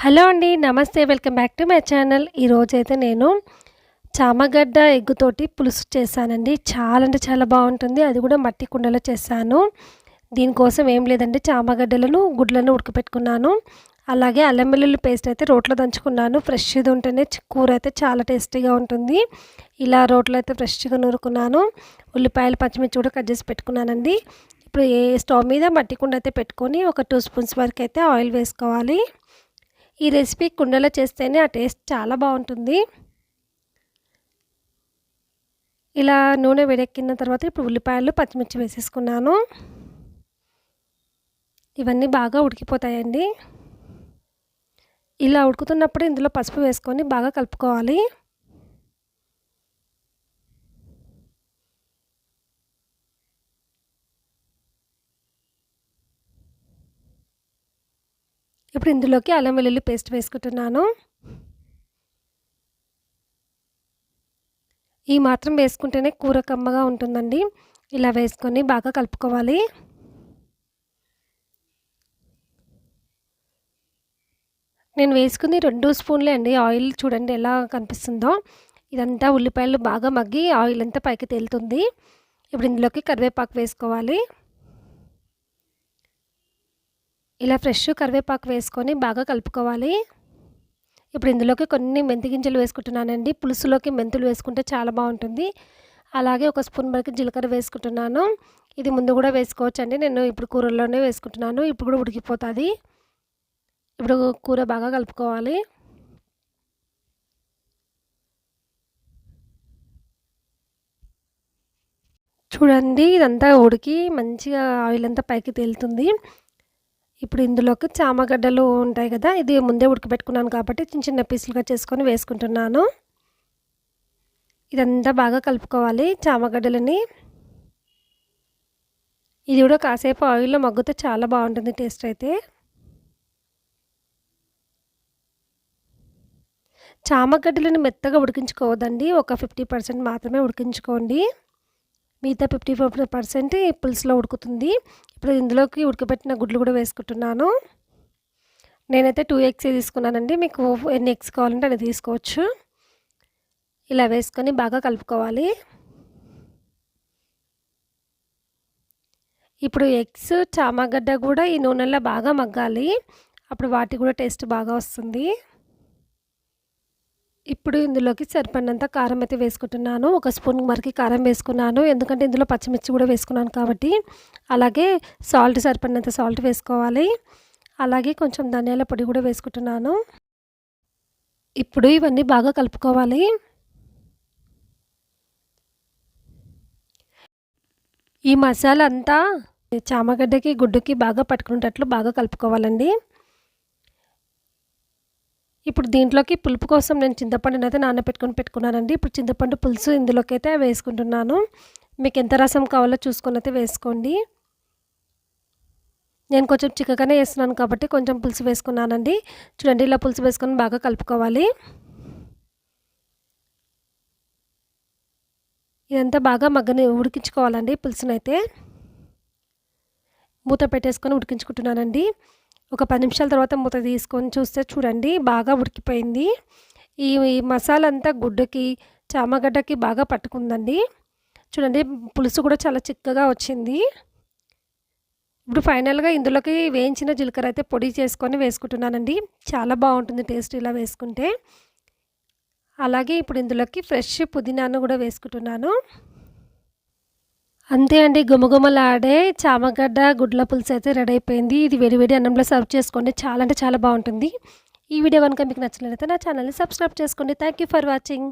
Hello అండి నమస్తే welcome back to my channel. ఈరోజైతే నేను చామగడ్డ ఎగ్గుతోటి పులుసు చేశానండి. చాలా అంటే చాలా బాగుంటుంది. అది కూడా మట్టి కుండలో చేశాను. దీనికోసం ఏం లేదండి చామగడ్డలను గుడ్లను ఉడకపెట్టుకున్నాను. అలాగే అల్లం వెల్లుల్లి పేస్ట్ అయితే రోట్లో దంచుకున్నాను. ఫ్రెష్గా ఉంటేనే కూర అయితే చాలా టేస్టీగా ఉంటుంది. ఇలా రోట్లో అయితే ఫ్రెష్గా నూరుకున్నాను. ఉల్లిపాయలు పచ్చిమిర్చి కూడా కట్ చేసి పెట్టుకున్నానండి. ఇప్పుడు ఏ స్టవ్ మీద మట్టి కుండ అయితే పెట్టుకొని ఒక టూ స్పూన్స్ వరకు అయితే ఆయిల్ వేసుకోవాలి. ఈ రెసిపీ కుండలో చేస్తేనే ఆ టేస్ట్ చాలా బాగుంటుంది. ఇలా నూనె వేడెక్కిన తర్వాత ఇప్పుడు ఉల్లిపాయలు పచ్చిమిర్చి వేసేసుకున్నాను. ఇవన్నీ బాగా ఉడికిపోతాయండి. ఇలా ఉడుకుతున్నప్పుడు ఇందులో పసుపు వేసుకొని బాగా కలుపుకోవాలి. ఇప్పుడు ఇందులోకి అల్లం వెల్లుల్లి పేస్ట్ వేసుకుంటున్నాను. ఈ మాత్రం వేసుకుంటేనే కూర కమ్మగా ఉంటుందండి. ఇలా వేసుకొని బాగా కలుపుకోవాలి. నేను వేసుకుంది రెండు స్పూన్లే అండి. ఆయిల్ చూడండి ఎలా కనిపిస్తుందో. ఇదంతా ఉల్లిపాయలు బాగా మగ్గి ఆయిల్ అంతా పైకి తేలుతుంది. ఇప్పుడు ఇందులోకి కరివేపాకు వేసుకోవాలి. ఇలా ఫ్రెష్ కరివేపాకు వేసుకొని బాగా కలుపుకోవాలి. ఇప్పుడు ఇందులోకి కొన్ని మెంతి గింజలు వేసుకుంటున్నానండి. పులుసులోకి మెంతులు వేసుకుంటే చాలా బాగుంటుంది. అలాగే ఒక స్పూన్ వరకు జీలకర్ర వేసుకుంటున్నాను. ఇది ముందు కూడా వేసుకోవచ్చు అండి నేను ఇప్పుడు కూరల్లోనే వేసుకుంటున్నాను. ఇప్పుడు కూడా ఉడికిపోతుంది. ఇప్పుడు కూర బాగా కలుపుకోవాలి. చూడండి ఇదంతా ఉడికి మంచిగా ఆయిల్ అంతా పైకి తేలుతుంది. ఇప్పుడు ఇందులోకి చామగడ్డలు ఉంటాయి కదా ఇది ముందే ఉడకబెట్టుకున్నాను కాబట్టి చిన్న చిన్న పీసులుగా చేసుకొని వేసుకుంటున్నాను. ఇదంతా బాగా కలుపుకోవాలి చామగడ్డలని. ఇది కూడా కాసేపు ఆయిల్లో మగ్గుతే చాలా బాగుంటుంది టేస్ట్ అయితే. చామగడ్డలను మెత్తగా ఉడికించుకోవద్దండి ఒక ఫిఫ్టీ పర్సెంట్ మాత్రమే ఉడికించుకోండి. మిగతా ఫిఫ్టీ ఫోర్ పర్సెంట్ పులుసులో ఉడుకుతుంది. ఇప్పుడు ఇందులోకి ఉడకబెట్టిన గుడ్లు కూడా వేసుకుంటున్నాను. నేనైతే టూ ఎగ్స్ తీసుకున్నానండి. మీకు ఎన్ని ఎగ్స్ కావాలంటే అది తీసుకోవచ్చు. ఇలా వేసుకొని బాగా కలుపుకోవాలి. ఇప్పుడు ఎగ్స్ చామగడ్డ కూడా ఈ నూనెలో బాగా మగ్గాలి. అప్పుడు వాటి కూడా టేస్ట్ బాగా వస్తుంది. ఇప్పుడు ఇందులోకి సరిపడినంత కారం అయితే వేసుకుంటున్నాను. ఒక స్పూన్ మరికి కారం వేసుకున్నాను. ఎందుకంటే ఇందులో పచ్చిమిర్చి కూడా వేసుకున్నాను కాబట్టి. అలాగే సాల్ట్ సరిపడినంత సాల్ట్ వేసుకోవాలి. అలాగే కొంచెం ధనియాల పొడి కూడా వేసుకుంటున్నాను. ఇప్పుడు ఇవన్నీ బాగా కలుపుకోవాలి. ఈ మసాలా అంతా చామగడ్డకి గుడ్డుకి బాగా పట్టుకునేటట్లు బాగా కలుపుకోవాలండి. ఇప్పుడు దీంట్లోకి పులుపు కోసం నేను చింతపండుని అయితే నానబెట్టుకొని పెట్టుకున్నానండి. ఇప్పుడు చింతపండు పులుసు ఇందులోకి అయితే వేసుకుంటున్నాను. మీకు ఎంత రసం కావాలో చూసుకొని అయితే వేసుకోండి. నేను కొంచెం చిక్కగానే వేస్తున్నాను కాబట్టి కొంచెం పులుసు వేసుకున్నానండి. చూడండి ఇలా పులుసు వేసుకొని బాగా కలుపుకోవాలి. ఇదంతా బాగా మగ్గని ఉడికించుకోవాలండి పులుసునైతే. మూత పెట్టేసుకొని ఉడికించుకుంటున్నానండి. ఒక పది నిమిషాల తర్వాత మూత తీసుకొని చూస్తే చూడండి బాగా ఉడికిపోయింది. ఈ మసాలా అంతా గుడ్డకి చామగడ్డకి బాగా పట్టుకుందండి. చూడండి పులుసు కూడా చాలా చిక్కగా వచ్చింది. ఇప్పుడు ఫైనల్గా ఇందులోకి వేయించిన జీలకర్ర అయితే పొడి చేసుకొని వేసుకుంటున్నానండి. చాలా బాగుంటుంది టేస్ట్ ఇలా వేసుకుంటే. అలాగే ఇప్పుడు ఇందులోకి ఫ్రెష్ పుదీనాను కూడా వేసుకుంటున్నాను. అంతే అండి గుమగుమలాడే చామగడ్డ గుడ్ల పులుసు అయితే రెడీ అయిపోయింది. ఇది వేడి వేడి అన్నంలో సర్వ్ చేసుకోండి. చాలా అంటే చాలా బాగుంటుంది. ఈ వీడియో కనుక మీకు నచ్చినట్లయితే నా ఛానల్ని సబ్స్క్రైబ్ చేసుకోండి. Thank for watching